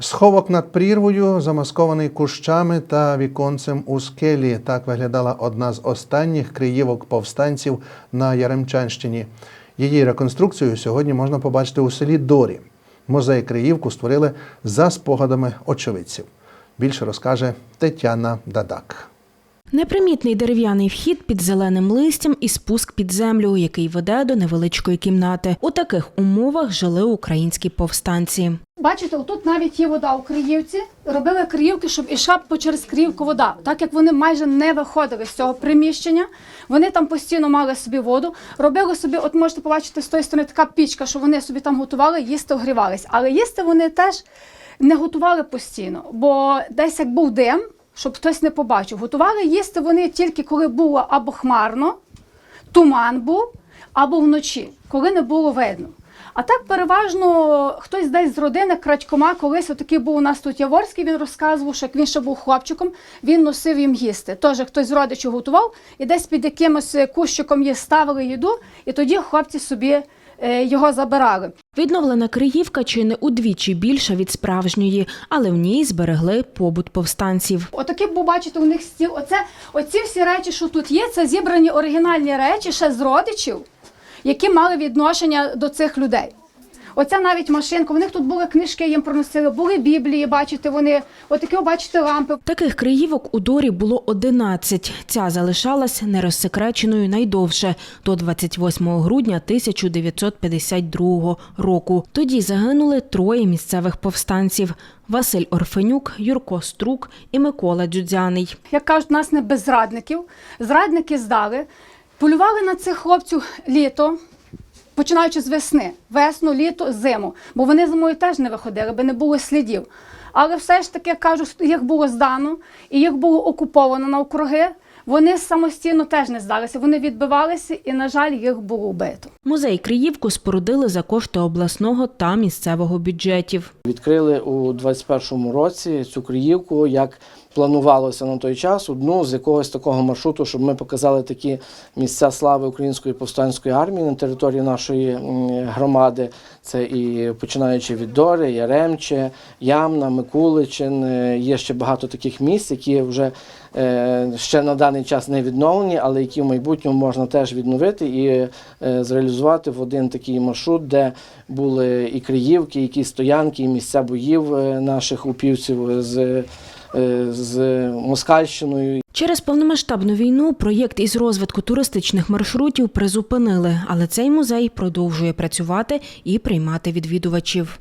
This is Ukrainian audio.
Сховок над прірвою, замаскований кущами та віконцем у скелі. Так виглядала одна з останніх криївок повстанців на Яремчанщині. Її реконструкцію сьогодні можна побачити у селі Дорі. Музей Криївку створили за спогадами очевидців. Більше розкаже Тетяна Дадак. Непримітний дерев'яний вхід під зеленим листям і спуск під землю, який веде до невеличкої кімнати. У таких умовах жили українські повстанці. Бачите, отут навіть є вода у Криївці. Робили Криївки, щоб ішла по через Криївку вода. Так як вони майже не виходили з цього приміщення, вони там постійно мали собі воду. Робили собі, от можете побачити з тої сторони така пічка, що вони собі там готували, їсти огрівались. Але їсти вони теж не готували постійно, бо десь як був дим, щоб хтось не побачив. Готували їсти вони тільки коли було або хмарно, туман був, або вночі, коли не було видно. А так переважно хтось десь з родини крадькома, колись отакий був у нас тут Яворський, він розказував, що як він ще був хлопчиком, він носив їм їсти. Теж хтось з родичів готував і десь під якимось кущиком їх ставили їду, і тоді хлопці собі е, його забирали. Відновлена Криївка чи не удвічі більша від справжньої, але в ній зберегли побут повстанців. Отакий був, бачите, у них стіл. Оце, оці всі речі, що тут є, це зібрані оригінальні речі ще з родичів, які мали відношення до цих людей. Оця навіть машинка, у них тут були книжки, їм проносили, були біблії, бачите, вони, отакі, бачите, лампи. Таких криївок у Дорі було 11. Ця залишалась нерозсекреченою найдовше до 28 грудня 1952 року. Тоді загинули троє місцевих повстанців: Василь Орфенюк, Юрко Струк і Микола Дзюдзяний. Як кажуть, нас не без зрадників. Зрадники здали, полювали на цих хлопців літо. Починаючи з весни, весну, літо, зиму, бо вони зимою теж не виходили, би не було слідів. Але все ж таки кажу, їх було здано і їх було окуповано на округи. Вони самостійно теж не здалися. Вони відбивалися, і, на жаль, їх було вбито. Музей Криївку спорудили за кошти обласного та місцевого бюджетів. Відкрили у 21-му році цю Криївку, як планувалося на той час, одну з якогось такого маршруту, щоб ми показали такі місця слави Української повстанської армії на території нашої громади. Це і починаючи від Дори, Яремче, Ямна, Микуличин. Е, Є ще багато таких місць, які вже е, ще на даний час не відновлені, але які в майбутньому можна теж відновити і е, зреалізувати в один такий маршрут, де були і Криївки, які стоянки, і місця боїв е, наших упівців з, е, з Москальщиною. Через повномасштабну війну проєкт із розвитку туристичних маршрутів призупинили, але цей музей продовжує працювати і приймати відвідувачів.